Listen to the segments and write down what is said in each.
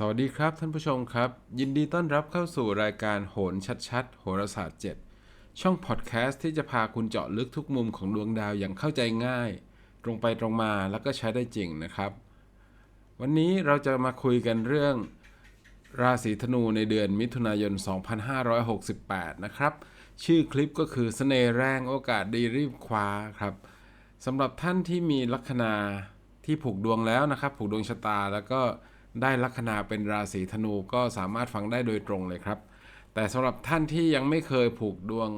สวัสดีครับท่านผู้ชมครับ ยินดีต้อนรับเข้าสู่รายการโหนชัดๆ โหราศาสตร์ 7 ช่องพอดแคสต์ที่จะพาคุณเจาะลึกทุกมุมของดวงดาวอย่างเข้าใจง่าย ตรงไปตรงมาแล้วก็ใช้ได้จริงนะครับ วันนี้เราจะมาคุยกันเรื่อง ราศีธนูในเดือนมิถุนายน 2568 นะครับ ชื่อคลิปก็คือเสน่ห์แรงโอกาสดีรีบคว้าครับสำหรับท่านที่มีลัคนาที่ผูกดวงแล้วนะครับ ผูกดวงชะตาแล้วก็ ได้ลัคนาเป็นราศีธนูก็สามารถฟังได้โดยตรงเลยครับ แต่สำหรับท่านที่ยังไม่เคยผูกดวง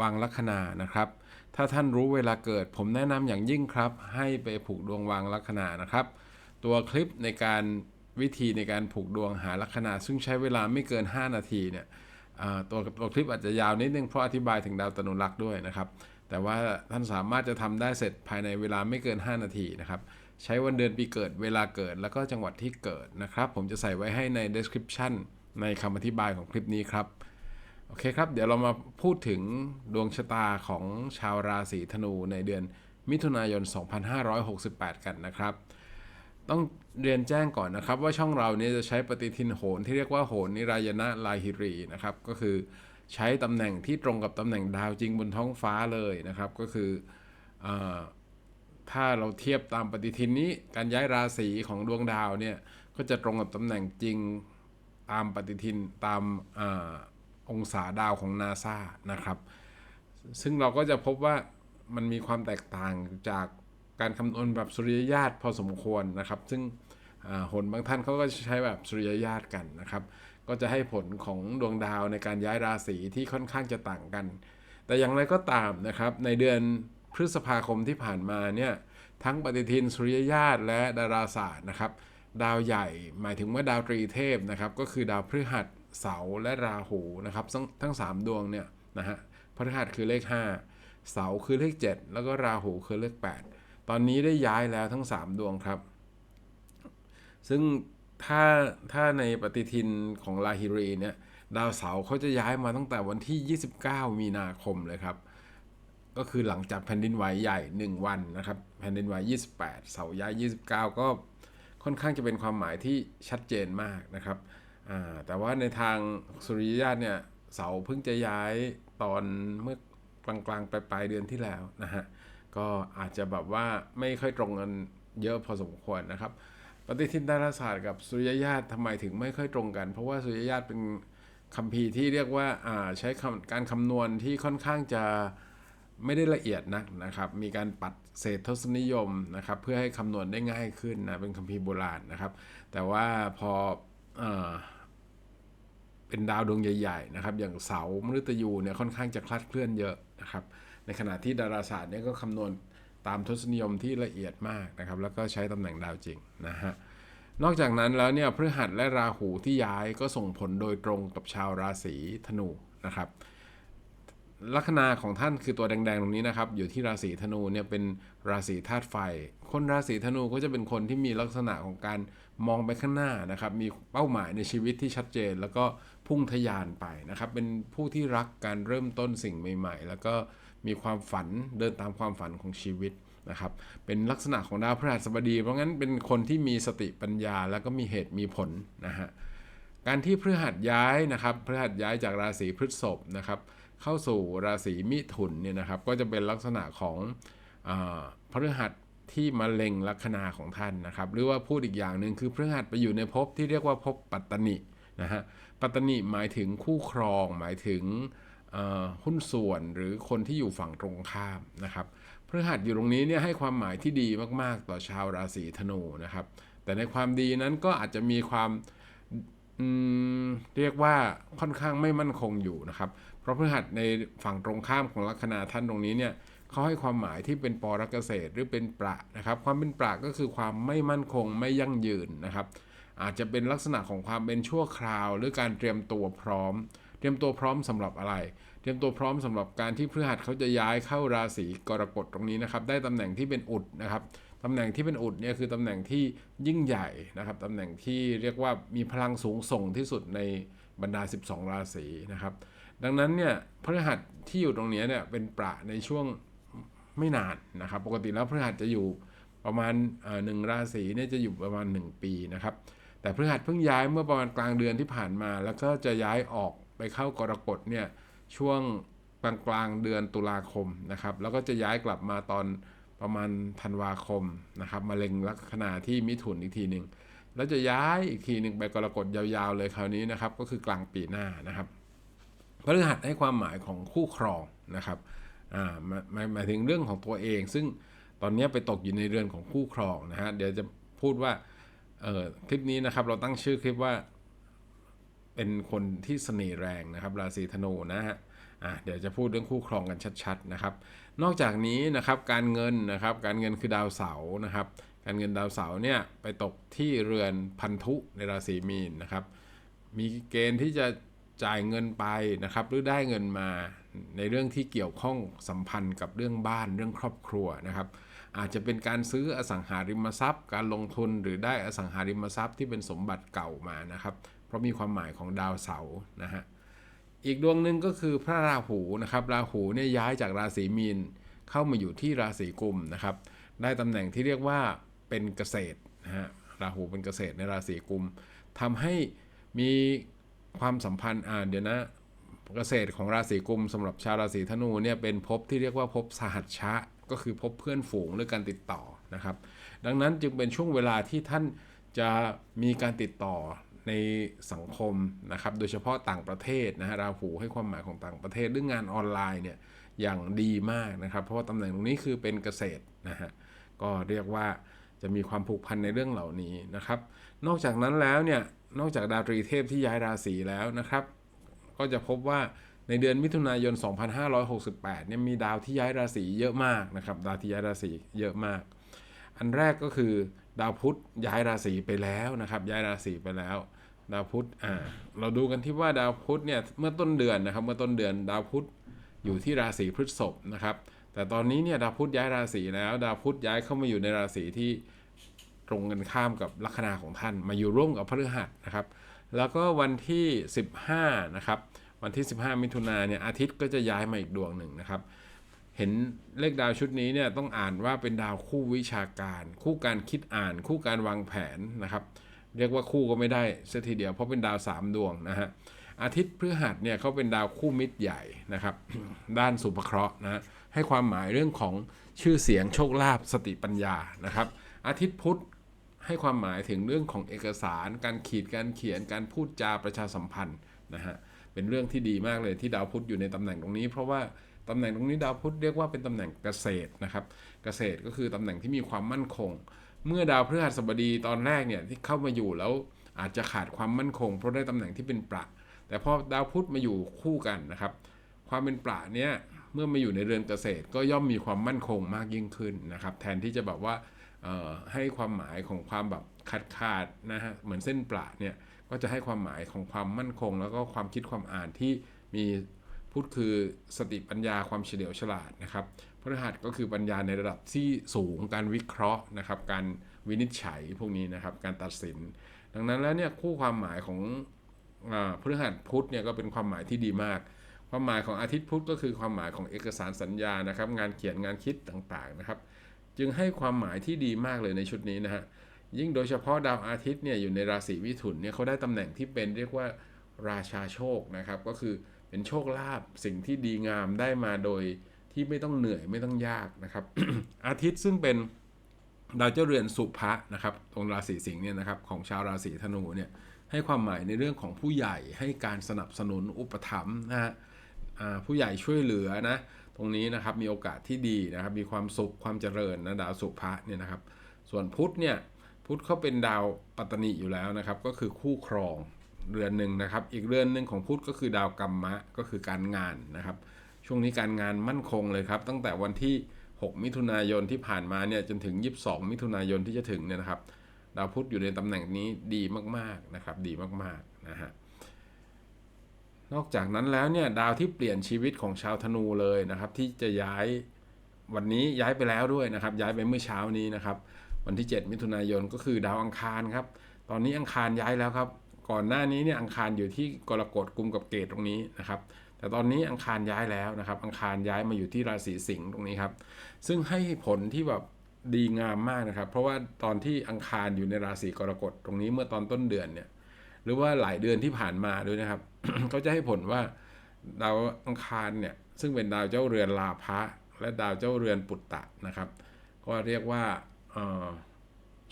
วางลัคนานะครับ ถ้าท่านรู้เวลาเกิด ผมแนะนำอย่างยิ่งครับ ให้ไปผูกดวงวางลัคนานะครับ ตัวคลิปในการวิธีในการผูกดวงหาลัคนาซึ่งใช้เวลาไม่เกิน 5 นาทีเนี่ยตัวตัวคลิปอาจจะยาวนิดนึงเพราะอธิบายถึงดาวตนุรักษ์ด้วยนะครับ แต่ว่าท่านสามารถจะทำได้เสร็จภายในเวลาไม่เกิน 5 นาทีนะครับ ใช้วันเดือนปีเกิดเวลาเกิดแล้วก็จังหวัดที่เกิดนะครับ ผมจะใส่ไว้ให้ใน description ในคำอธิบายของคลิปนี้ครับ โอเคครับ เดี๋ยวเรามาพูดถึงดวงชะตาของชาวราศีธนูในเดือนมิถุนายน 2568 กันนะครับ ต้องเรียนแจ้งก่อนนะครับ ว่าช่องเราเนี้จะใช้ปฏิทินโหนที่เรียกว่าโหนนิรายณะลาหิรีนะครับ ก็คือใช้ตำแหน่งที่ตรงกับตำแหน่งดาวจริงบนท้องฟ้าเลยนะครับ ก็คืออ ถ้าเราเทียบตามปฏิทินนี้การย้ายราศีของดวงดาวเนี่ยก็จะตรงกับตำแหน่งจริงตามปฏิทินตามอองศาดาวของนาซานะครับ ซึ่งเราก็จะพบว่ามันมีความแตกต่างจากการคำนวณแบบสุริยญาตพอสมควรนะครับ ซึ่งหนบางท่านเขาก็ใช้แบบสุริยญาตกันนะครับ ก็จะให้ผลของดวงดาวในการย้ายราศีที่ค่อนข้างจะต่างกัน แต่อย่างไรก็ตามนะครับในเดือน พฤษภาคมที่ผ่านมาเนี่ยทั้งปฏิทินสุริยญาตและดาราศาสตร์นะครับดาวใหญ่หมายถึงว่าดาวตรีเทพนะครับก็คือดาวพฤหัสเสาร์และราหูนะครับทั้งทั้งสามดวงเนี่ยนะฮะพฤหัสคือเลข 5 เสาร์คือเลข 7 แล้วก็ราหูคือเลข 8 ตอนนี้ได้ย้ายแล้วทั้ง 3 ดวงครับ ซึ่งถ้าถ้าในปฏิทินของลาฮิรีเนี่ยดาวเสาร์เขาจะย้ายมาตั้งแต่วันที่ 29 มีนาคมเลยครับ ก็คือหลังจากแผ่นดินไหวใหญ่ 1 วันนะครับ แผ่นดินไหว 28 เสาย้าย 29 ก็ค่อนข้างจะเป็นความหมายที่ชัดเจนมากนะครับ แต่ว่าในทางสุริยญาตเนี่ยเสาเพิ่งจะย้ายตอนเมื่อกลางๆปลายๆเดือนที่แล้วนะฮะ ก็อาจจะแบบว่าไม่ค่อยตรงกันเยอะพอสมควรนะครับปฏิทินดาราศาสตร์กับสุริยญาตทำไมถึงไม่ค่อยตรงกัน เพราะว่าสุริยญาตเป็นคัมภีร์ที่เรียกว่าใช้การคำนวณที่ค่อนข้างจะ ไม่ได้ละเอียดนักนะครับ มีการปัดเศษทศนิยมนะครับ เพื่อให้คำนวณได้ง่ายขึ้นนะ เป็นคัมภีร์โบราณนะครับ แต่ว่าพออเป็นดาวดวงใหญ่ๆนะครับ อย่างเสาร์มฤตยูเนี่ยค่อนข้างจะคลาดเคลื่อนเยอะนะครับ ในขณะที่ดาราศาสตร์เนี่ยก็คำนวณตามทศนิยมที่ละเอียดมากนะครับ แล้วก็ใช้ตำแหน่งดาวจริงนะฮะนอกจากนั้นแล้วเนี่ยพฤหัสและราหูที่ย้ายก็ส่งผลโดยตรงกับชาวราศีธนูนะครับ ลัคนาของท่านคือตัวแดงๆตรงนี้นะครับ อยู่ที่ราศีธนูเนี่ยเป็นราศีธาตุไฟ คนราศีธนูก็จะเป็นคนที่มีลักษณะของการมองไปข้างหน้านะครับ มีเป้าหมายในชีวิตที่ชัดเจน แล้วก็พุ่งทะยานไปนะครับ เป็นผู้ที่รักการเริ่มต้นสิ่งใหม่ ๆ แล้วก็มีความฝันเดินตามความฝันของชีวิตนะครับ เป็นลักษณะของดาวพฤหัสบดี เพราะงั้นเป็นคนที่มีสติปัญญา แล้วก็มีเหตุมีผลนะฮะการที่พฤหัสย้ายนะครับพฤหัสย้ายจากราศีพฤษภนะครับ เข้าสู่ราศีมิถุนเนี่ยนะครับ ก็จะเป็นลักษณะของอพฤหัสที่มาเล็งลัคนาของท่านนะครับ หรือว่าพูดอีกอย่างหนึ่งคือพฤหัสไปอยู่ในภพที่เรียกว่าภพปัตตนินะฮะปัตตนิหมายถึงคู่ครอง หมายถึงหุ้นส่วนหรือคนที่อยู่ฝั่งตรงข้ามนะครับพฤหัสอยู่ตรงนี้เนี่ยให้ความหมายที่ดีมาก ๆ ต่อชาวราศีธนูนะครับ แต่ในความดีนั้นก็อาจจะมีความเรียกว่าค่อนข้างไม่มั่นคงอยู่นะครับ ราะพฤหัสในฝั่งตรงข้ามของลัคนาท่านตรงนี้เนี่ยเขาให้ความหมายที่เป็นปรกเกษตรหรือเป็นประนะครับ ความเป็นประก็คือความไม่มั่นคงไม่ยั่งยืนนะครับ อาจจะเป็นลักษณะของความเป็นชั่วคราว หรือการเตรียมตัวพร้อม เตรียมตัวพร้อมสำหรับอะไร เตรียมตัวพร้อมสำหรับการที่พฤหัสเขาจะย้ายเข้าราศีกรกฎตรงนี้นะครับ ได้ตำแหน่งที่เป็นอุดนะครับตำแหน่งที่เป็นอุดเนี่ยคือตำแหน่งที่ยิ่งใหญ่นะครับตำแหน่งที่เรียกว่ามีพลังสูงส่งที่สุดในบรรดา 12 ราศีนะครับ ดังนั้นเนี่ยพฤหัสที่อยู่ตรงนี้เนี่ยเป็นประในช่วงไม่นานนะครับ ปกติแล้วพฤหัสจะอยู่ประมาณหนึ่งราศีเนี่ยจะอยู่ประมาณ 1 ปีนะครับ แต่พฤหัสเพิ่งย้ายเมื่อประมาณกลางเดือนที่ผ่านมา แล้วก็จะย้ายออกไปเข้ากรกฎเนี่ยช่วงกลางกลางเดือนตุลาคมนะครับ แล้วก็จะย้ายกลับมาตอนประมาณธันวาคมนะครับมาเล็งลัคนาที่มิถุนอีกทีหนึ่งแล้วจะย้ายอีกทีหนึ่งไปกรกฎยาวๆเลยคราวนี้นะครับ ก็คือกลางปีหน้านะครับ พฤหัสให้ความหมายของคู่ครองนะครับอ่าหมายหมายถึงเรื่องของตัวเอง ซึ่งตอนนี้ไปตกอยู่ในเรือนของคู่ครองนะฮะเดี๋ยวจะพูดว่าเออคลิปนี้นะครับเราตั้งชื่อคลิปว่าเป็นคนที่เสน่ห์แรงนะครับ ราศีธนูนะฮะอะเดี๋ยวจะพูดเรื่องคู่ครองกันชัดๆนะครับ นอกจากนี้นะครับการเงินนะครับการเงินคือดาวเสาร์นะครับ การเงินดาวเสาร์เนี่ยไปตกที่เรือนพันธุในราศีมีนนะครับ มีเกณฑ์ที่จะ จ่ายเงินไปนะครับ หรือได้เงินมาในเรื่องที่เกี่ยวข้องสัมพันธ์กับเรื่องบ้านเรื่องครอบครัวนะครับ อาจจะเป็นการซื้ออสังหาริมทรัพย์ การลงทุนหรือได้อสังหาริมทรัพย์ที่เป็นสมบัติเก่ามานะครับ เพราะมีความหมายของดาวเสาร์นะฮะอีกดวงหนึ่งก็คือพระราหูนะครับ ราหูเนี่ยย้ายจากราศีมีนเข้ามาอยู่ที่ราศีกุมนะครับ ได้ตำแหน่งที่เรียกว่าเป็นเกษตรนะฮะราหูเป็นเกษตรในราศีกุมทำให้มี ความสัมพันธ์อ่าเดี๋ยวนะเกษตรของราศีกุมสำหรับชาวราศีธนูเนี่ยเป็นภพที่เรียกว่าภพสหัชชะ ก็คือภพเพื่อนฝูงหรือการติดต่อนะครับ ดังนั้นจึงเป็นช่วงเวลาที่ท่านจะมีการติดต่อในสังคมนะครับ โดยเฉพาะต่างประเทศนะฮะราหูให้ความหมายของต่างประเทศเรื่องงานออนไลน์เนี่ยอย่างดีมากนะครับ เพราะว่าตำแหน่งตรงนี้คือเป็นเกษตรนะฮะก็เรียกว่าจะมีความผูกพันในเรื่องเหล่านี้นะครับ นอกจากนั้นแล้วเนี่ย นอกจากดาวตรีเทพที่ย้ายราศีแล้วนะครับ ก็จะพบว่าในเดือนมิถุนายน 2568 เนี่ยมีดาวที่ย้ายราศีเยอะมากนะครับ ดาวที่ย้ายราศีเยอะมาก อันแรกก็คือดาวพุธย้ายราศีไปแล้วนะครับ ย้ายราศีไปแล้ว ดาวพุธอ่าเราดูกันที่ว่าดาวพุธเนี่ยเมื่อต้นเดือนนะครับ เมื่อต้นเดือนดาวพุธอยู่ที่ราศีพฤษภนะครับ แต่ตอนนี้เนี่ยดาวพุธย้ายราศีแล้ว ดาวพุธย้ายเข้ามาอยู่ในราศีที่ ตรงกันข้ามกับลัคนาของท่าน มาอยู่ร่วมกับพฤหัสนะครับ แล้วก็วันที่ 15 นะครับ วันที่ 15 มิถุนาเนี่ยอาทิตย์ก็จะย้ายมาอีกดวงหนึ่งนะครับ เห็นเลขดาวชุดนี้เนี่ยต้องอ่านว่าเป็นดาวคู่วิชาการ คู่การคิดอ่าน คู่การวางแผนนะครับ เรียกว่าคู่ก็ไม่ได้เสียทีเดียวเพราะเป็นดาว 3 ดวงนะฮะอาทิตย์พฤหัสเนี่ยเขาเป็นดาวคู่มิตรใหญ่นะครับ ด้านสุภเคราะห์นะให้ความหมายเรื่องของชื่อเสียงโชคลาภสติปัญญานะครับ อาทิตย์พุธ ให้ความหมายถึงเรื่องของเอกสาร การขีดการเขียนการพูดจาประชาสัมพันธ์นะฮะเป็นเรื่องที่ดีมากเลยที่ดาวพุธอยู่ในตำแหน่งตรงนี้ เพราะว่าตำแหน่งตรงนี้ดาวพุธเรียกว่าเป็นตำแหน่งเกษตรนะครับ เกษตรก็คือตำแหน่งที่มีความมั่นคง เมื่อดาวพฤหัสบดีตอนแรกเนี่ยที่เข้ามาอยู่แล้วอาจจะขาดความมั่นคง เพราะได้ตำแหน่งที่เป็นประแต่พอดาวพุธมาอยู่คู่กันนะครับ ความเป็นประเนี่ยเมื่อมาอยู่ในเรือนเกษตร ก็ย่อมมีความมั่นคงมากยิ่งขึ้นนะครับ แทนที่จะแบบว่า ให้ความหมายของความแบบขาดขาดนะฮะเหมือนเส้นประเนี่ยก็จะให้ความหมายของความมั่นคง แล้วก็ความคิดความอ่านที่มีพูดคือสติปัญญาความเฉลียวฉลาดนะครับพฤหัสก็คือปัญญาในระดับที่สูงการวิเคราะห์นะครับ การวินิจฉัยพวกนี้นะครับ การตัดสิน ดังนั้นแล้วเนี่ยคู่ความหมายของอพฤหัสพุธเนี่ยก็เป็นความหมายที่ดีมาก ความหมายของอาทิตย์พุธก็คือความหมายของเอกสารสัญญานะครับ งานเขียนงานคิดต่างๆนะครับ จึงให้ความหมายที่ดีมากเลยในชุดนี้นะฮะยิ่งโดยเฉพาะดาวอาทิตย์เนี่ยอยู่ในราศีมิถุนเนี่ยเขาได้ตำแหน่งที่เป็นเรียกว่าราชาโชคนะครับ ก็คือเป็นโชคลาภสิ่งที่ดีงามได้มาโดยที่ไม่ต้องเหนื่อยไม่ต้องยากนะครับ อาทิตย์ซึ่งเป็นดาวเจ้าเรือนสุภะนะครับตรงราศีสิงห์เนี่ยนะครับของชาวราศีธนูเนี่ยให้ความหมายในเรื่องของผู้ใหญ่ให้การสนับสนุนอุปถัมภ์นะฮะผู้ใหญ่ช่วยเหลือนะ รงนี้นะครับมีโอกาสที่ดีนะครับ มีความสุขความเจริญนะดาวสุภะเนี่ยนะครับ ส่วนพุธเนี่ยพุธเขาเป็นดาวปัตตนิอยู่แล้วนะครับ ก็คือคู่ครองเรือนหนึ่งนะครับ อีกเรือนหนึ่งของพุธก็คือดาวกรรมะก็คือการงานนะครับ ช่วงนี้การงานมั่นคงเลยครับ ตั้งแต่วันที่ 6 มิถุนายนที่ผ่านมาเนี่ยจนถึง 22 มิถุนายนที่จะถึงเนี่ยนะครับ ดาวพุธอยู่ในตำแหน่งนี้ดีมากๆนะครับ ดีมากๆนะฮะ นอกจากนั้นแล้วเนี่ยดาวที่เปลี่ยนชีวิตของชาวธนูเลยนะครับที่จะย้ายวันนี้ย้ายไปแล้วด้วยนะครับ ย้ายไปเมื่อเช้านี้นะครับ วันที่ 7 มิถุนายนก็คือดาวอังคารครับ ตอนนี้อังคารย้ายแล้วครับ ก่อนหน้านี้เนี่ยอังคารอยู่ที่กรกฎกุมกับเกตตรงนี้นะครับแต่ตอนนี้อังคารย้ายแล้วนะครับ อังคารย้ายมาอยู่ที่ราศีสิงห์ตรงนี้ครับ ซึ่งให้ผลที่แบบดีงามมากนะครับ เพราะว่าตอนที่อังคารอยู่ในราศีกรกฎตรงนี้เมื่อตอนต้นเดือนเนี่ย หรือว่าหลายเดือนที่ผ่านมาด้วยนะครับก็จะให้ผลว่าดาวอังคารเนี่ยซึ่งเป็นดาวเจ้าเรือนลาภะและดาวเจ้าเรือนปุตตะนะครับ ก็เรียกว่า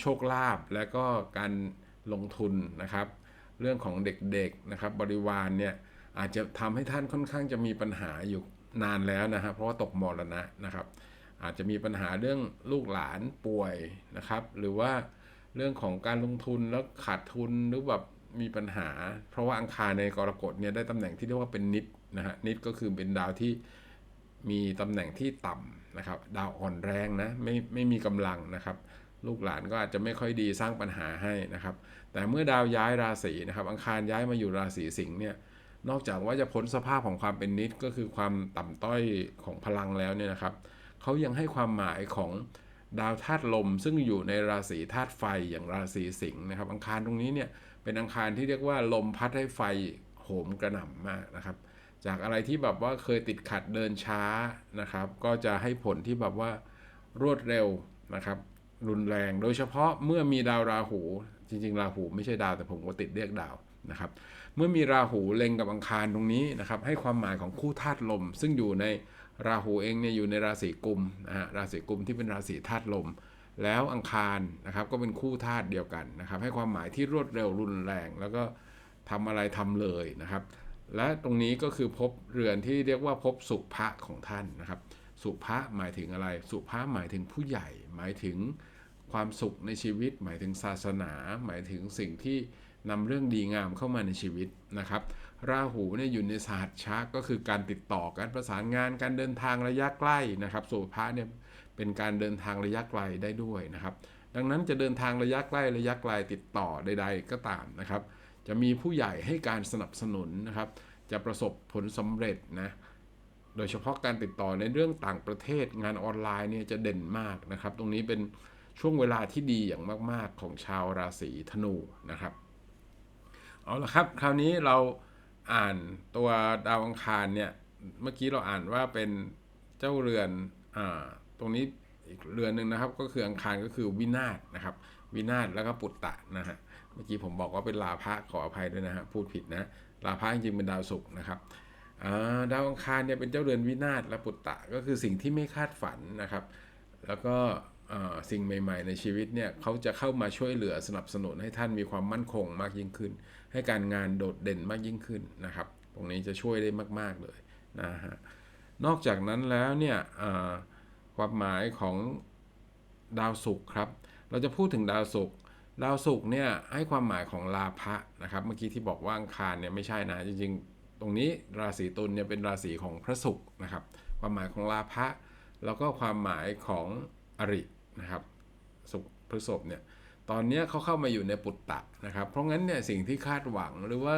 โชคลาภและก็การลงทุนนะครับ เรื่องของเด็กๆนะครับ บริวารเนี่ยอาจจะทำให้ท่านค่อนข้างจะมีปัญหาอยู่นานแล้วนะครับเพราะว่าตกมรณะนะครับ อาจจะมีปัญหาเรื่องลูกหลานป่วยนะครับ หรือว่าเรื่องของการลงทุนแล้วขาดทุนหรือแบบ มีปัญหา เพราะว่าอังคารในกรกฎเนี่ยได้ตำแหน่งที่เรียกว่าเป็นนิดนะฮะนิดก็คือเป็นดาวที่มีตำแหน่งที่ต่ำนะครับ ดาวอ่อนแรงนะไม่ไม่มีกำลังนะครับ ลูกหลานก็อาจจะไม่ค่อยดีสร้างปัญหาให้นะครับ แต่เมื่อดาวย้ายราศีนะครับ อังคารย้ายมาอยู่ราศีสิงห์เนี่ยนอกจากว่าจะพ้นสภาพของความเป็นนิดก็คือความต่ำต้อยของพลังแล้วเนี่ยนะครับเขายังให้ความหมายของดาวธาตุลม ซึ่งอยู่ในราศีธาตุไฟอย่างราศีสิงห์นะครับ อังคารตรงนี้เนี่ย เป็นอังคารที่เรียกว่าลมพัดให้ไฟโหมกระหน่ำมากนะครับ จากอะไรที่แบบว่าเคยติดขัดเดินช้านะครับ ก็จะให้ผลที่แบบว่ารวดเร็วนะครับ รุนแรงโดยเฉพาะเมื่อมีดาวราหู จริงๆ ราหูไม่ใช่ดาวแต่ผมก็ติดเรียกดาวนะครับเมื่อมีราหูเล็งกับอังคารตรงนี้นะครับให้ความหมายของคู่ธาตุลม ซึ่งอยู่ในราหูเองเนี่ยอยู่ในราศีกุมนะฮะราศีกุมที่เป็นราศีธาตุลม แล้วอังคารนะครับก็เป็นคู่ธาตุเดียวกันนะครับ ให้ความหมายที่รวดเร็วรุนแรง แล้วก็ทำอะไรทำเลยนะครับ และตรงนี้ก็คือพบเรือนที่เรียกว่าพบสุภะของท่านนะครับ สุภะหมายถึงอะไร สุภะหมายถึงผู้ใหญ่ หมายถึงความสุขในชีวิต หมายถึงศาสนา หมายถึงสิ่งที่นำเรื่องดีงามเข้ามาในชีวิตนะครับ ราหูเนี่ยอยู่ในศาสตร์ชาก็คือการติดต่อการประสานงานการเดินทางระยะใกล้นะครับ สุภะเนี่ย เป็นการเดินทางระยะไกลได้ด้วยนะครับ ดังนั้นจะเดินทางระยะใกล้ระยะไกลติดต่อใด ๆ ก็ตามนะครับ จะมีผู้ใหญ่ให้การสนับสนุนนะครับ จะประสบผลสำเร็จนะโดยเฉพาะการติดต่อในเรื่องต่างประเทศงานออนไลน์เนี่ยจะเด่นมากนะครับ ตรงนี้เป็นช่วงเวลาที่ดีอย่างมาก ๆ ของชาวราศีธนูนะครับเอาละครับ คราวนี้เราอ่านตัวดาวอังคารเนี่ยเมื่อกี้เราอ่านว่าเป็นเจ้าเรือนอ่า ตรงนี้อีกเรือนหนึ่งนะครับ ก็คืออังคารก็คือวินาศนะครับ วินาศแล้วก็ปุตตะนะฮะเมื่อกี้ผมบอกว่าเป็นลาภะขออภัยด้วยนะฮะพูดผิดนะลาภะจริงเป็นดาวศุกร์นะครับดาวอังคารเนี่ยเป็นเจ้าเรือนวินาศและปุตตะก็คือสิ่งที่ไม่คาดฝันนะครับ แล้วก็สิ่งใหม่ ๆ ในชีวิตเนี่ยเขาจะเข้ามาช่วยเหลือสนับสนุนให้ท่านมีความมั่นคงมากยิ่งขึ้น ให้การงานโดดเด่นมากยิ่งขึ้นนะครับ ตรงนี้จะช่วยได้มาก ๆเลยนะฮะนอกจากนั้นแล้วเนี่ย ความหมายของดาวศุกร์ครับ เราจะพูดถึงดาวศุกร์ดาวศุกร์เนี่ยให้ความหมายของลาภะนะครับ เมื่อกี้ที่บอกว่าอังคารเนี่ยไม่ใช่นะจริงๆ ตรงนี้ราศีตุลเนี่ยเป็นราศีของพระศุกร์นะครับ ความหมายของลาภะแล้วก็ความหมายของอรินะครับศุกร์พฤษภเนี่ยตอนนี้เขาเข้ามาอยู่ในปุตตะนะครับ เพราะงั้นเนี่ยสิ่งที่คาดหวังหรือว่า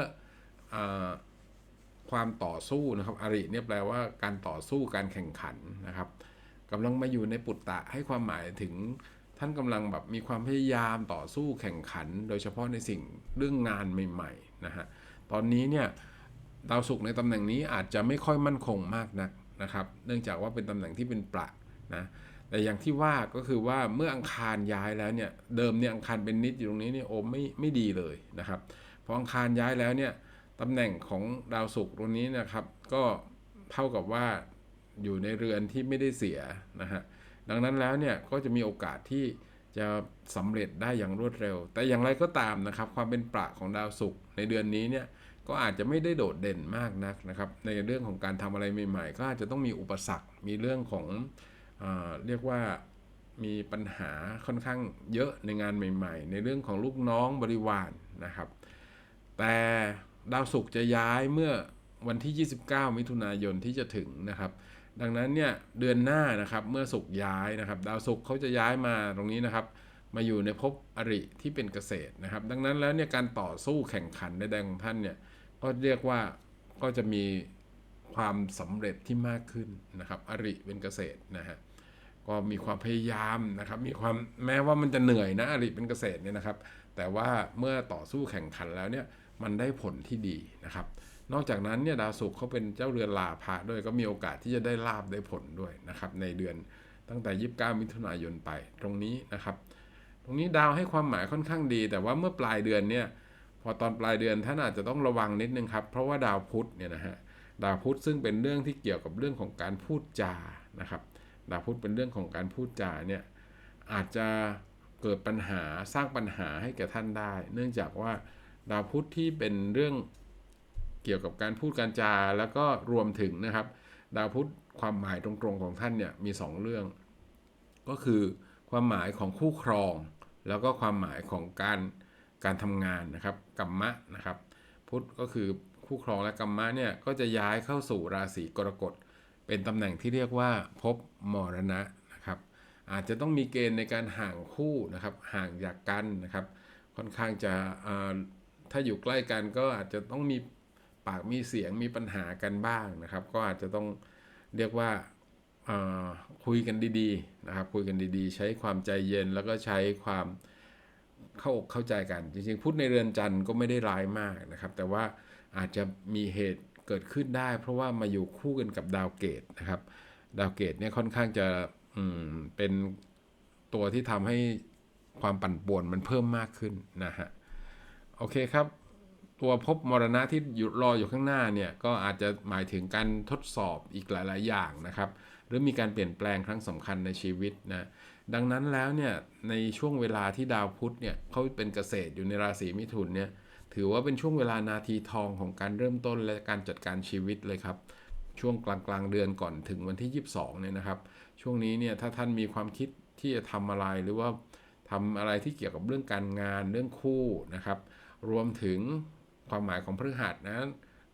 ความต่อสู้นะครับอริเนี่ยแปลว่าการต่อสู้การแข่งขันนะครับ กำลังมาอยู่ในปุตตะให้ความหมายถึงท่านกำลังแบบมีความพยายามต่อสู้แข่งขัน โดยเฉพาะในสิ่งเรื่องงานใหม่ๆนะฮะตอนนี้เนี่ยดาวศุกร์ในตำแหน่งนี้อาจจะไม่ค่อยมั่นคงมากนักนะครับ เนื่องจากว่าเป็นตำแหน่งที่เป็นประนะแต่อย่างที่ว่าก็คือว่าเมื่ออังคารย้ายแล้วเนี่ยเดิมเนี่ยอังคารเป็นนิดอยู่ตรงนี้เนี่ยโอไม่ไม่ดีเลยนะครับพออังคารย้ายแล้วเนี่ยตำแหน่งของดาวศุกร์ตรงนี้นะครับ ก็เท่ากับว่า อยู่ในเรือนที่ไม่ได้เสียนะฮะดังนั้นแล้วเนี่ยก็จะมีโอกาสที่จะสำเร็จได้อย่างรวดเร็ว แต่อย่างไรก็ตามนะครับ ความเป็นประของดาวศุกร์ในเดือนนี้เนี่ยก็อาจจะไม่ได้โดดเด่นมากนักนะครับ ในเรื่องของการทำอะไรใหม่ ๆ ก็อาจจะต้องมีอุปสรรค มีเรื่องของเอเรียกว่ามีปัญหาค่อนข้างเยอะในงานใหม่ ๆ ในเรื่องของลูกน้องบริวารนนะครับ แต่ดาวศุกร์จะย้ายเมื่อวันที่ 29 มิถุนายนที่จะถึงนะครับ ดังนั้นเนี่ยเดือนหน้านะครับเมื่อสุกย้ายนะครับ ดาวศุกร์เขาจะย้ายมาตรงนี้นะครับ มาอยู่ในภพอริที่เป็นเกษตรนะครับ ดังนั้นแล้วเนี่ยการต่อสู้แข่งขันในแดงของท่านเนี่ยก็เรียกว่าก็จะมีความสำเร็จที่มากขึ้นนะครับ อริเป็นเกษตรนะฮะก็มีความพยายามนะครับ มีความแม้ว่ามันจะเหนื่อยนะอริเป็นเกษตรเนี่ยนะครับ แต่ว่าเมื่อต่อสู้แข่งขันแล้วเนี่ยมันได้ผลที่ดีนะครับ นอกจากนั้นเนี่ยดาวศุกร์เขาเป็นเจ้าเรือนลาภะด้วยก็มีโอกาสที่จะได้ลาบได้ผลด้วยนะครับในเดือนตั้งแต่ 29 มิถุนายนไปตรงนี้นะครับ ตรงนี้ดาวให้ความหมายค่อนข้างดี แต่ว่าเมื่อปลายเดือนเนี่ยพอตอนปลายเดือนท่านอาจจะต้องระวังนิดนึงครับ เพราะว่าดาวพุธเนี่ยนะฮะดาวพุธซึ่งเป็นเรื่องที่เกี่ยวกับเรื่องของการพูดจานะครับดาวพุธเป็นเรื่องของการพูดจาเนี่ยอาจจะเกิดปัญหาสร้างปัญหาให้แก่ท่านได้ เนื่องจากว่าดาวพุธที่เป็นเรื่อง เกี่ยวกับการพูดการจาแล้วก็รวมถึงนะครับ ดาวพุธความหมายตรงๆของท่านเนี่ยมี 2 เรื่อง ก็คือความหมายของคู่ครอง แล้วก็ความหมายของการการทำงานนะครับกัมมะนะครับ พุธก็คือคู่ครองและกัมมะเนี่ยก็จะย้ายเข้าสู่ราศีกรกฎ เป็นตำแหน่งที่เรียกว่าพบมรณะนะครับ อาจจะต้องมีเกณฑ์ในการห่างคู่นะครับห่างจากกันนะครับ ค่อนข้างจะถ้าอยู่ใกล้กันก็อาจจะต้องมีากมีเสียงมีปัญหากันบ้างนะครับ ก็อาจจะต้องเรียกว่าคุยกันดีๆนะครับคุยกันดีๆ ใช้ความใจเย็นแล้วก็ใช้ความเข้าอกเข้าใจกัน จริงๆ พูดในเรือนจันทร์ก็ไม่ได้ร้ายมากนะครับ แต่ว่าอาจจะมีเหตุเกิดขึ้นได้ เพราะว่ามาอยู่คู่กันกับดาวเกตนะครับ ดาวเกตเนี่ยค่อนข้างจะเป็นตัวที่ทำให้ความปั่นป่วนมันเพิ่มมากขึ้นนะฮะโอเคครับ ตัวพบมรณะที่อยู่รออยู่ข้างหน้าเนี่ยก็อาจจะหมายถึงการทดสอบอีกหลาย ๆ อย่างนะครับ หรือมีการเปลี่ยนแปลงครั้งสำคัญในชีวิตนะดังนั้นแล้วเนี่ยในช่วงเวลาที่ดาวพุธเนี่ยเขาเป็นเกษตรอยู่ในราศีมิถุนเนี่ยถือว่าเป็นช่วงเวลานาทีทองของการเริ่มต้นและการจัดการชีวิตเลยครับ ช่วงกลางกลางเดือนก่อนถึงวันที่ 22เนี่ยนะครับ ช่วงนี้เนี่ยถ้าท่านมีความคิดที่จะทำอะไรหรือว่าทำอะไรที่เกี่ยวกับเรื่องการงานเรื่องคู่นะครับ รวมถึง ความหมายของพฤหัสนะ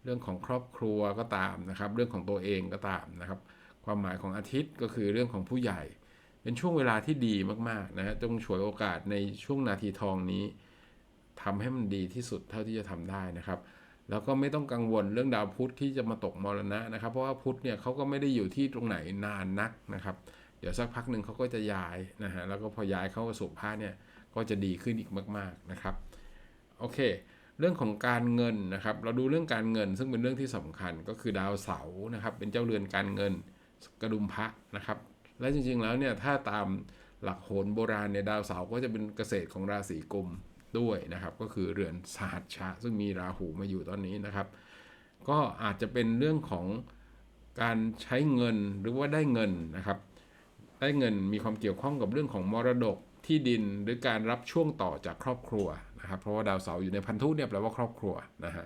เรื่องของครอบครัวก็ตามนะครับ เรื่องของตัวเองก็ตามนะครับ ความหมายของอาทิตย์ก็คือเรื่องของผู้ใหญ่ เป็นช่วงเวลาที่ดีมากๆนะฮะจงฉวยโอกาสในช่วงนาทีทองนี้ทำให้มันดีที่สุดเท่าที่จะทำได้นะครับ แล้วก็ไม่ต้องกังวลเรื่องดาวพุธที่จะมาตกมรณะนะครับ เพราะว่าพุธเนี่ยเขาก็ไม่ได้อยู่ที่ตรงไหนนานนักนะครับ เดี๋ยวสักพักหนึ่งเขาก็จะย้ายนะฮะแล้วก็พอย้ายเข้าสู่พระเนี่ยก็จะดีขึ้นอีกมาก ๆนะครับ โอเค เรื่องของการเงินนะครับ เราดูเรื่องการเงิน ซึ่งเป็นเรื่องที่สำคัญก็คือดาวเสาร์นะครับ เป็นเจ้าเรือนการเงินกระดุมพระนะครับ และจริงๆแล้วเนี่ยถ้าตามหลักโหรโบราณเนี่ยดาวเสาร์ก็จะเป็นเกษตรของราศีกุมด้วยนะครับ ก็คือเรือนสหัสชะ ซึ่งมีราหูมาอยู่ตอนนี้นะครับ ก็อาจจะเป็นเรื่องของการใช้เงินหรือว่าได้เงินนะครับได้เงินมีความเกี่ยวข้องกับเรื่องของมรดกที่ดินหรือการรับช่วงต่อจากครอบครัว นะครับเพราะว่าดาวเสาร์อยู่ในพันธุเนี่ยแปลว่าครอบครัวนะฮะ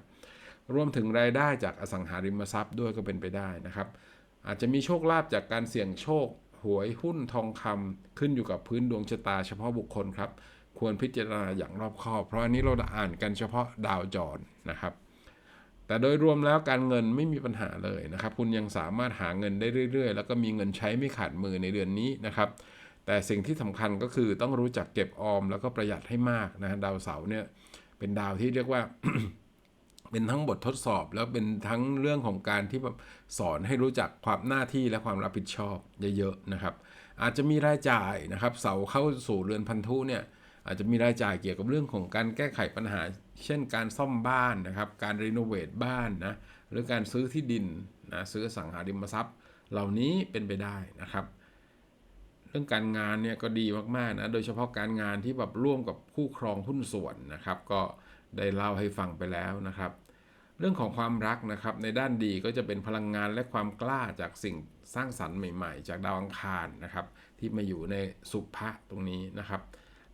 รวมถึงรายได้จากอสังหาริมทรัพย์ด้วยก็เป็นไปได้นะครับ อาจจะมีโชคลาภจากการเสี่ยงโชค หวยหุ้นทองคำขึ้นอยู่กับพื้นดวงชะตาเฉพาะบุคคลครับ ควรพิจารณาอย่างรอบคอบ เพราะอันนี้เราอ่านกันเฉพาะดาวจรนะครับ แต่โดยรวมแล้วการเงินไม่มีปัญหาเลยนะครับ คุณยังสามารถหาเงินได้เรื่อย ๆ แล้วก็มีเงินใช้ไม่ขาดมือในเดือนนี้นะครับ แต่สิ่งที่สำคัญก็คือต้องรู้จักเก็บออมแล้วก็ประหยัดให้มากนะดาวเสาร์เนี่ยเป็นดาวที่เรียกว่าเป็นทั้งบททดสอบแล้วเป็นทั้งเรื่องของการที่สอนให้รู้จักความหน้าที่และความรับผิดชอบเยอะๆนะครับ อาจจะมีรายจ่ายนะครับ เสาเข้าสู่เรือนพันธุเนี่ยอาจจะมีรายจ่ายเกี่ยวกับเรื่องของการแก้ไขปัญหา เช่นการซ่อมบ้านนะครับ การรีโนเวทบ้านนะหรือการซื้อที่ดินนะซื้อสังหาริมทรัพย์ เหล่านี้เป็นไปได้นะครับ เรื่องการงานเนี่ยก็ดีมากๆนะ โดยเฉพาะการงานที่แบบร่วมกับคู่ครองหุ้นส่วนนะครับ ก็ได้เล่าให้ฟังไปแล้วนะครับ เรื่องของความรักนะครับ ในด้านดีก็จะเป็นพลังงานและความกล้าจากสิ่งสร้างสรรค์ใหม่ๆ จากดาวอังคารนะครับ ที่มาอยู่ในสุภะตรงนี้นะครับ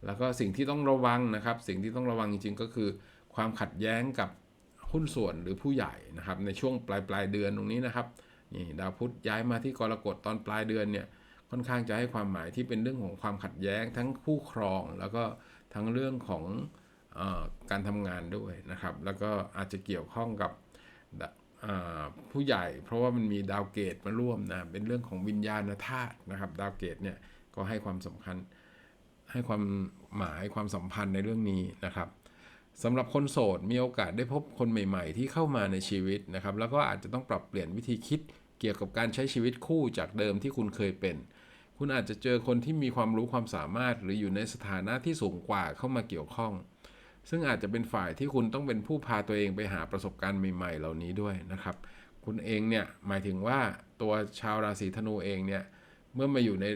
แล้วก็สิ่งที่ต้องระวังนะครับ สิ่งที่ต้องระวังจริงๆ ก็คือ ความขัดแย้งกับหุ้นส่วนหรือผู้ใหญ่นะครับ ในช่วงปลายปลายเดือนตรงนี้นะครับนี่ดาวพุธย้ายมาที่กรกฎตอนปลายเดือนเนี่ย ค่อนข้างจะให้ความหมายที่เป็นเรื่องของความขัดแย้ง ทั้งคู่ครองแล้วก็ทั้งเรื่องของอการทำงานด้วยนะครับ แล้วก็อาจจะเกี่ยวข้องกับผู้ใหญ่ เพราะว่ามันมีดาวเกตมาร่วมนะเป็นเรื่องของวิญญาณธาตุนะครับ ดาวเกตเนี่ยก็ให้ความสำคัญให้ความหมายความสัมพันธ์ในเรื่องนี้นะครับสำหรับคนโสดมีโอกาสได้พบคนใหม่ ๆ ที่เข้ามาในชีวิตนะครับ แล้วก็อาจจะต้องปรับเปลี่ยนวิธีคิดเกี่ยวกับการใช้ชีวิตคู่จากเดิมที่คุณเคยเป็น คุณอาจจะเจอคนที่มีความรู้ความสามารถ หรืออยู่ในสถานะที่สูงกว่าเข้ามาเกี่ยวข้อง ซึ่งอาจจะเป็นฝ่ายที่คุณต้องเป็นผู้พาตัวเองไปหาประสบการณ์ใหม่ ๆ เหล่านี้ด้วยนะครับ คุณเองเนี่ยหมายถึงว่าตัวชาวราศีธนูเองเนี่ยเมื่อมาอยู่ใน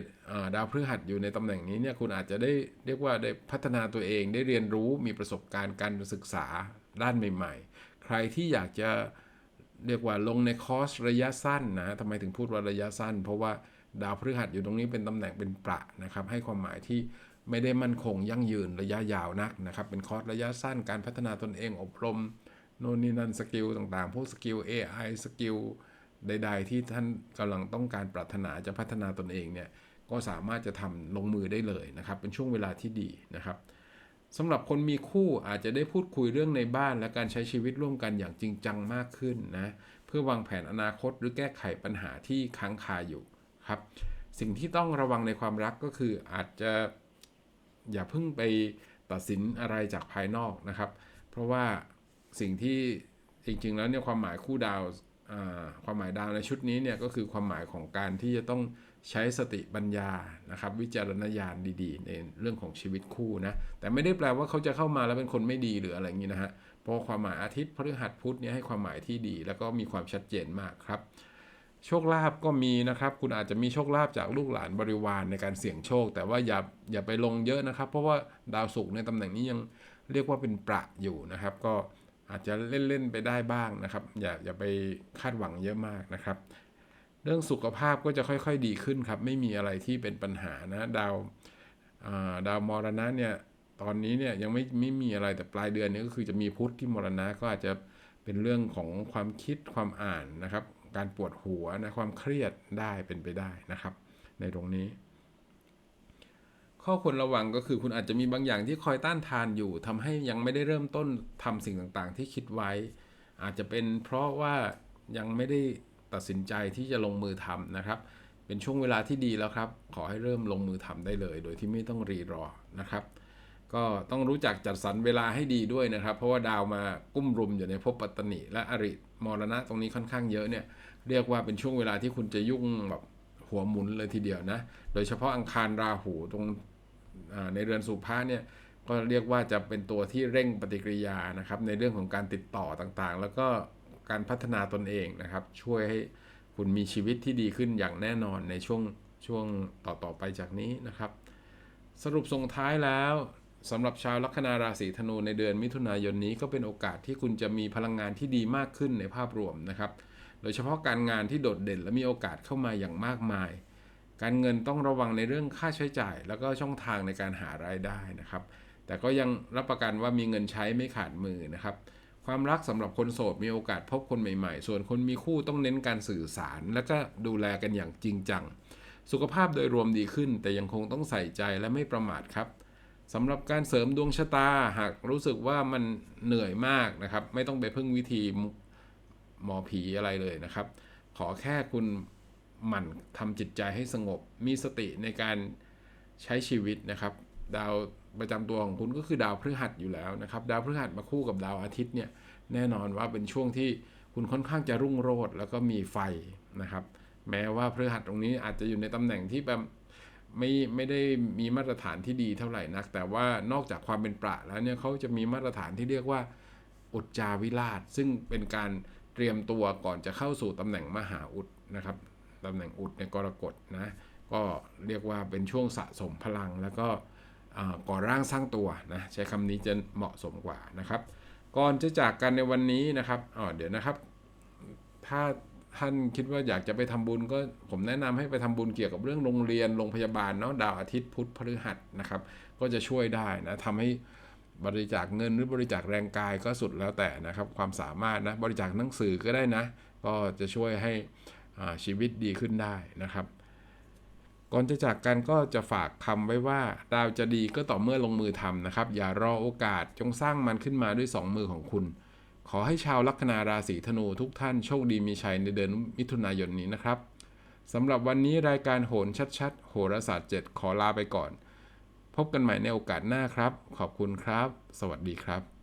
ดาวพฤหัสอยู่ในตำแหน่งนี้เนี่ยคุณอาจจะได้เรียกว่าได้พัฒนาตัวเองได้เรียนรู้มีประสบการณ์การศึกษาด้านใหม่ ๆ ใครที่อยากจะเรียกว่าลงในคอร์สระยะสั้นนะทำไมถึงพูดว่าระยะสั้น เพราะว่า ดาวพฤหัสอยู่ตรงนี้เป็นตำแหน่งเป็นประนะครับ ให้ความหมายที่ไม่ได้มั่นคงยั่งยืนระยะยาวนักนะครับ เป็นคอร์สระยะสั้นการพัฒนาตนเองอบรมโน่นนี่นั่นสกิลต่างๆ พวกสกิล AI สกิลใด ๆ ที่ท่านกำลังต้องการปรารถนาจะพัฒนาตนเองเนี่ยก็สามารถจะทำลงมือได้เลยนะครับ เป็นช่วงเวลาที่ดีนะครับสำหรับคนมีคู่อาจจะได้พูดคุยเรื่องในบ้านและการใช้ชีวิตร่วมกันอย่างจริงจังมากขึ้นนะเพื่อวางแผนอนาคตหรือแก้ไขปัญหาที่ค้างคาอยู่ ครับ สิ่งที่ต้องระวังในความรักก็คืออาจจะอย่าเพิ่งไปตัดสินอะไรจากภายนอกนะครับ เพราะว่าสิ่งที่จริงๆแล้วเนี่ยความหมายคู่ดาวความหมายดาวในชุดนี้เนี่ยก็คือความหมายของการที่จะต้องใช้สติปัญญานะครับ วิจารณญาณดีๆ ในเรื่องของชีวิตคู่นะแต่ไม่ได้แปลว่าเขาจะเข้ามาแล้วเป็นคนไม่ดีหรืออะไรอย่างนี้นะฮะเพราะความหมายอาทิตย์พฤหัสพุธเนี่ยให้ความหมายที่ดี แล้วก็มีความชัดเจนมากครับ โชคลาภก็มีนะครับ คุณอาจจะมีโชคลาภจากลูกหลานบริวารในการเสี่ยงโชค แต่ว่าอย่าอย่าไปลงเยอะนะครับ เพราะว่าดาวศุกร์ในตำแหน่งนี้ยังเรียกว่าเป็นประอยู่นะครับ ก็อาจจะเล่นๆไปได้บ้างนะครับ อย่าอย่าไปคาดหวังเยอะมากนะครับ เรื่องสุขภาพก็จะค่อยๆดีขึ้นครับ ไม่มีอะไรที่เป็นปัญหานะดาวาดาวมรณะเนี่ยตอนนี้เนี่ยยังไม่ไม่มีอะไรแต่ปลายเดือนนี้ก็คือจะมีพุธที่มรณะก็อาจจะเป็นเรื่องของความคิดความอ่านนะครับ การปวดหัวนะความเครียดได้เป็นไปได้นะครับ ในตรงนี้ ข้อควรระวังก็คือคุณอาจจะมีบางอย่างที่คอยต้านทานอยู่ทำให้ยังไม่ได้เริ่มต้นทำสิ่งต่างๆ ที่คิดไว้ อาจจะเป็นเพราะว่ายังไม่ได้ตัดสินใจที่จะลงมือทำนะครับ เป็นช่วงเวลาที่ดีแล้วครับ ขอให้เริ่มลงมือทำได้เลย โดยที่ไม่ต้องรีรอนะครับ ก็ต้องรู้จักจัดสรรเวลาให้ดีด้วยนะครับ เพราะว่าดาวมากุ้มรุมอยู่ในภพปัตตนิและอริมรณะตรงนี้ค่อนข้างเยอะเนี่ยเรียกว่าเป็นช่วงเวลาที่คุณจะยุ่งแบบหัวหมุนเลยทีเดียวนะ โดยเฉพาะอังคารราหูตรงในเรือนสุภาเนี่ยก็เรียกว่าจะเป็นตัวที่เร่งปฏิกิริยานะครับ ในเรื่องของการติดต่อต่างๆ แล้วก็การพัฒนาตนเองนะครับ ช่วยให้คุณมีชีวิตที่ดีขึ้นอย่างแน่นอนในช่วงช่วงต่อๆไปจากนี้นะครับ สรุปส่งท้ายแล้ว สำหรับชาวลัคนาราศีธนูในเดือนมิถุนายนนี้ก็เป็นโอกาสที่คุณจะมีพลังงานที่ดีมากขึ้นในภาพรวมนะครับ โดยเฉพาะการงานที่โดดเด่นและมีโอกาสเข้ามาอย่างมากมาย การเงินต้องระวังในเรื่องค่าใช้จ่าย แล้วก็ช่องทางในการหารายได้นะครับ แต่ก็ยังรับประกันว่ามีเงินใช้ไม่ขาดมือนะครับ ความรักสำหรับคนโสดมีโอกาสพบคนใหม่ๆ ส่วนคนมีคู่ต้องเน้นการสื่อสาร และก็ดูแลกันอย่างจริงจัง สุขภาพโดยรวมดีขึ้น แต่ยังคงต้องใส่ใจและไม่ประมาทครับ สำหรับการเสริมดวงชะตาหากรู้สึกว่ามันเหนื่อยมากนะครับ ไม่ต้องไปพึ่งวิธีหมอผีอะไรเลยนะครับ ขอแค่คุณหมั่นทำจิตใจให้สงบ มีสติในการใช้ชีวิตนะครับ ดาวประจำตัวของคุณก็คือดาวพฤหัสอยู่แล้วนะครับ ดาวพฤหัสมาคู่กับดาวอาทิตย์เนี่ยแน่นอนว่าเป็นช่วงที่คุณค่อนข้างจะรุ่งโรจน์แล้วก็มีไฟนะครับ แม้ว่าพฤหัสตรงนี้อาจจะอยู่ในตำแหน่งที่แบบ ไม่ไม่ได้มีมาตรฐานที่ดีเท่าไหร่นัก แต่ว่านอกจากความเป็นประแล้วเนี่ยเขาจะมีมาตรฐานที่เรียกว่าอุจจาวิราช ซึ่งเป็นการเตรียมตัวก่อนจะเข้าสู่ตำแหน่งมหาอุดนะครับตำแหน่งอุดในกรกฎนะก็เรียกว่าเป็นช่วงสะสมพลัง แล้วก็ก่อร่างสร้างตัวนะใช้คำนี้จะเหมาะสมกว่านะครับ ก่อนจะจากกันในวันนี้นะครับอ๋อเดี๋ยวนะครับ ถ้า ท่านคิดว่าอยากจะไปทำบุญก็ผมแนะนำให้ไปทำบุญเกี่ยวกับเรื่องโรงเรียนโรงพยาบาลเนาะดาวอาทิตย์พุธพฤหัสนะครับ ก็จะช่วยได้นะทำให้บริจาคเงินหรือบริจาคแรงกายก็สุดแล้วแต่นะครับ ความสามารถนะบริจาคหนังสือก็ได้นะ ก็จะช่วยให้ชีวิตดีขึ้นได้นะครับ ก่อนจะจากกันก็จะฝากคำไว้ว่าดาวจะดีก็ต่อเมื่อลงมือทำนะครับ อย่ารอโอกาสจงสร้างมันขึ้นมาด้วยสองมือของคุณ ขอให้ชาวลัคนาราศีธนูทุกท่านโชคดีมีชัยในเดือนมิถุนายนนี้นะครับสำหรับวันนี้รายการโหนชัดๆ โหราศาสตร์ 7 ขอลาไปก่อน พบกันใหม่ในโอกาสหน้าครับ ขอบคุณครับ สวัสดีครับ